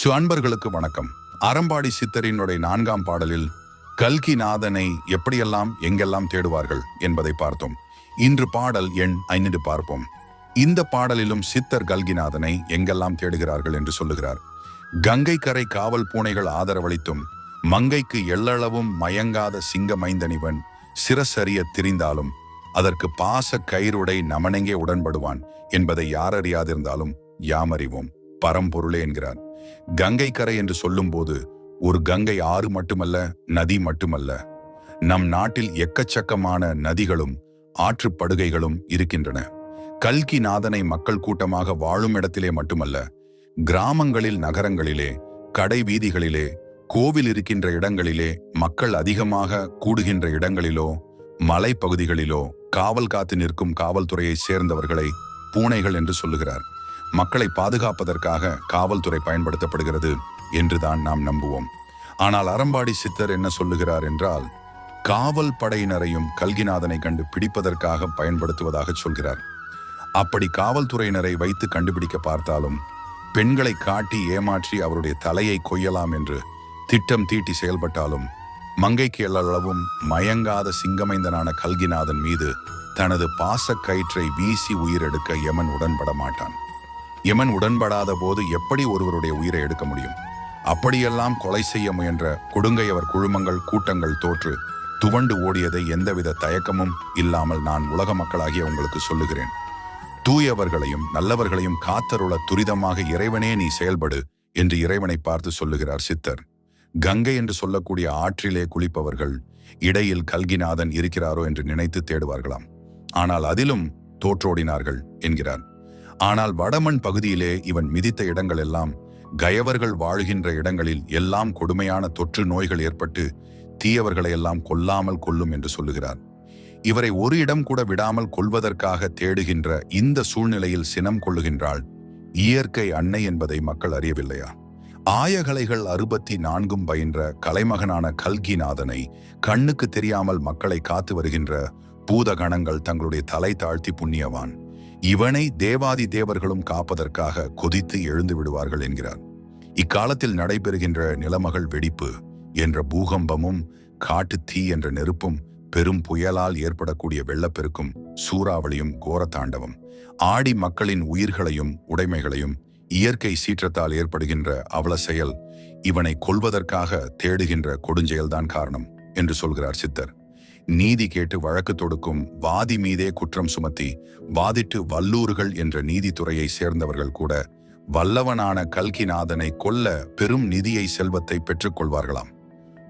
சு அன்பர்களுக்கு வணக்கம். அறம்பாடி சித்தரினுடைய நான்காம் பாடலில் கல்கி நாதனை எப்படியெல்லாம் எங்கெல்லாம் தேடுவார்கள் என்பதை பார்த்தோம். இன்று பாடல் எண் ஐந்து பார்ப்போம். இந்த பாடலிலும் சித்தர் கல்கிநாதனை எங்கெல்லாம் தேடுகிறார்கள் என்று சொல்லுகிறார். கங்கை கரை காவல் பூனைகள் ஆதரவளித்தும் மங்கைக்கு எள்ளளவும் மயங்காத சிங்க மைந்தனிவன் சிரசறிய திரிந்தாலும் அதற்கு பாச கயிறுடை நமனெங்கே உடன்படுவான் என்பதை யார் அறியாதிருந்தாலும் யாமறிவோம். பரம்பொருளே என்கிறார். கங்கை கரை என்று சொல்லும்போது ஒரு கங்கை ஆறு மட்டுமல்ல நதி மட்டுமல்ல. நம் நாட்டில் எக்கச்சக்கமான நதிகளும் ஆற்றுப்படுகைகளும் இருக்கின்றன. கல்கி நாதனை மக்கள் கூட்டமாக வாழும் இடத்திலே மட்டுமல்ல கிராமங்களில் நகரங்களிலே கடை வீதிகளிலே கோவில் இருக்கின்ற இடங்களிலே மக்கள் அதிகமாக கூடுகின்ற இடங்களிலோ மலைப்பகுதிகளிலோ காவல் காத்து நிற்கும் காவல்துறையை சேர்ந்தவர்களை பூனைகள் என்று சொல்லுகிறார். மக்களை பாதுகாப்பதற்காக காவல்துறை பயன்படுத்தப்படுகிறது என்றுதான் நாம் நம்புவோம். ஆனால் அறம்பாடி சித்தர் என்ன சொல்லுகிறார் என்றால் காவல் படையினரையும் கல்கிநாதனை கண்டு பிடிப்பதற்காக பயன்படுத்துவதாக சொல்கிறார். அப்படி காவல்துறையினரை வைத்து கண்டுபிடிக்க பார்த்தாலும் பெண்களை காட்டி ஏமாற்றி அவருடைய தலையை கொய்யலாம் என்று திட்டம் தீட்டி செயல்பட்டாலும் மங்கைக்கு எல்லளவும் மயங்காத சிங்கமைந்தனான கல்கிநாதன் மீது தனது பாசக் கயிற்றை வீசி உயிரெடுக்க யமன் உடன்பட மாட்டான். யமன் உடன்படாத போது எப்படி ஒருவருடைய உயிரை எடுக்க முடியும்? அப்படியெல்லாம் கொலை செய்ய முயன்ற கொடுங்கையவர் குழுமங்கள் கூட்டங்கள் தோற்று துவண்டு ஓடியதை எந்தவித தயக்கமும் இல்லாமல் நான் உலக மக்களாகிய உங்களுக்கு சொல்லுகிறேன். தூயவர்களையும் நல்லவர்களையும் காத்தருள துரிதமாக இறைவனே நீ செயல்படு என்று இறைவனை பார்த்து சொல்லுகிறார் சித்தர். கங்கை என்று சொல்லக்கூடிய ஆற்றிலே குளிப்பவர்கள் இடையில் கல்கிநாதன் இருக்கிறாரோ என்று நினைத்து தேடுவார்களாம். ஆனால் அதிலும் தோற்றோடினார்கள் என்கிறார். ஆனால் வடமண் பகுதியிலே இவன் மிதித்த இடங்கள் எல்லாம் கயவர்கள் வாழ்கின்ற இடங்களில் எல்லாம் கொடுமையான தொற்று நோய்கள் ஏற்பட்டு தீயவர்களை எல்லாம் கொல்லாமல் கொல்லும் என்று சொல்லுகிறார். இவரை ஒரு இடம் கூட விடாமல் கொள்வதற்காக தேடுகின்ற இந்த சூழ்நிலையில் சினம் கொள்ளுகின்றாள் இயற்கை அன்னை என்பதை மக்கள் அறியவில்லையா? ஆயகலைகள் அறுபத்தி நான்கும் பயின்ற கலைமகனான கல்கிநாதனை கண்ணுக்கு தெரியாமல் மக்களை காத்து வருகின்ற பூதகணங்கள் தங்களுடைய தலை தாழ்த்தி புண்ணியவான். இவனை தேவாதி தேவர்களும் காப்பதற்காக கொதித்து எழுந்து விடுவார்கள் என்கிறார். இக்காலத்தில் நடைபெறுகின்ற நிலமகள் வெடிப்பு என்ற பூகம்பமும் காட்டு தீ என்ற நெருப்பும் பெரும் புயலால் ஏற்படக்கூடிய வெள்ளப்பெருக்கும் சூறாவளியும் கோரத்தாண்டவம் ஆடி மக்களின் உயிர்களையும் உடைமைகளையும் இயற்கை சீற்றத்தால் ஏற்படுகின்ற அவல செயல் இவனை கொல்வதற்காக தேடுகின்ற கொடுஞ்செயல்தான் காரணம் என்று சொல்கிறார் சித்தர். நீதி கேட்டு வழக்கு தொடுக்கும் வாதி மீதே குற்றம் சுமத்தி வாதிட்டு வல்லூர்கள் என்ற நீதித்துறையை சேர்ந்தவர்கள் கூட வல்லவனான கல்கிநாதனை கொல்ல பெரும் நிதியை செல்வத்தை பெற்றுக்கொள்வார்களாம்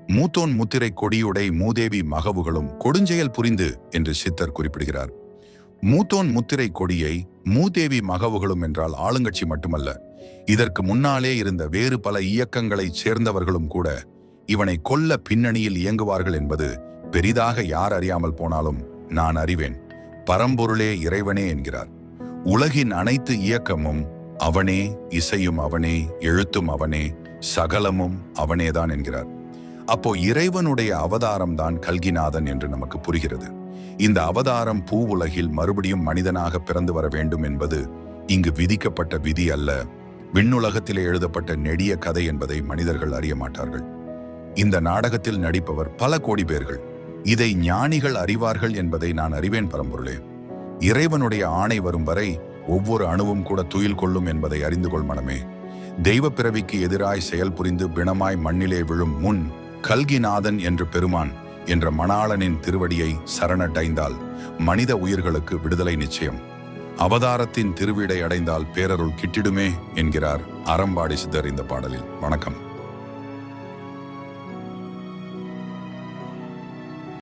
மூத்தோன் முத்திரை கொடியுடை மூதேவி மகவுகளும் கொடுஞ்செயல் புரிந்து என்று சித்தர் குறிப்பிடுகிறார். மூத்தோன் முத்திரை கொடியை மூதேவி மகவுகளும் என்றால் ஆளுங்கட்சி மட்டுமல்ல இதற்கு முன்னாலே இருந்த வேறு பல இயக்கங்களைச் சேர்ந்தவர்களும் கூட இவனை கொல்ல பின்னணியில் இயங்குவார்கள் என்பது பெரிதாக யார் அறியாமல் போனாலும் நான் அறிவேன். பரம்பொருளே இறைவனே என்கிறார். உலகின் அனைத்து இயக்கமும் அவனே இசையும் அவனே எழுத்தும் அவனே சகலமும் அவனேதான் என்கிறார். அப்போ இறைவனுடைய அவதாரம் தான் கல்கிநாதன் என்று நமக்கு புரிகிறது. இந்த அவதாரம் பூ உலகில் மறுபடியும் மனிதனாக பிறந்து வர வேண்டும் என்பது இங்கு விதிக்கப்பட்ட விதி அல்ல. விண்ணுலகத்திலே எழுதப்பட்ட நெடிய கதை என்பதை மனிதர்கள் அறிய மாட்டார்கள். இந்த நாடகத்தில் நடிப்பவர் பல கோடி பேர்கள். இதை ஞானிகள் அறிவார்கள் என்பதை நான் அறிவேன் பரம்பொருளே. இறைவனுடைய ஆணை வரும் வரை ஒவ்வொரு அணுவும் கூட துயில் கொள்ளும் என்பதை அறிந்து கொள் மனமே. தெய்வ பிறவிக்கு எதிராய் செயல் புரிந்து பிணமாய் மண்ணிலே விழும் முன் கல்கிநாதன் என்று பெருமான் என்ற மணாளனின் திருவடியை சரணடைந்தால் மனித உயிர்களுக்கு விடுதலை நிச்சயம். அவதாரத்தின் திருவிடை அடைந்தால் பேரருள் கிட்டிடுமே என்கிறார் அறம்பாடி சித்தர் இந்த பாடலில். வணக்கம்.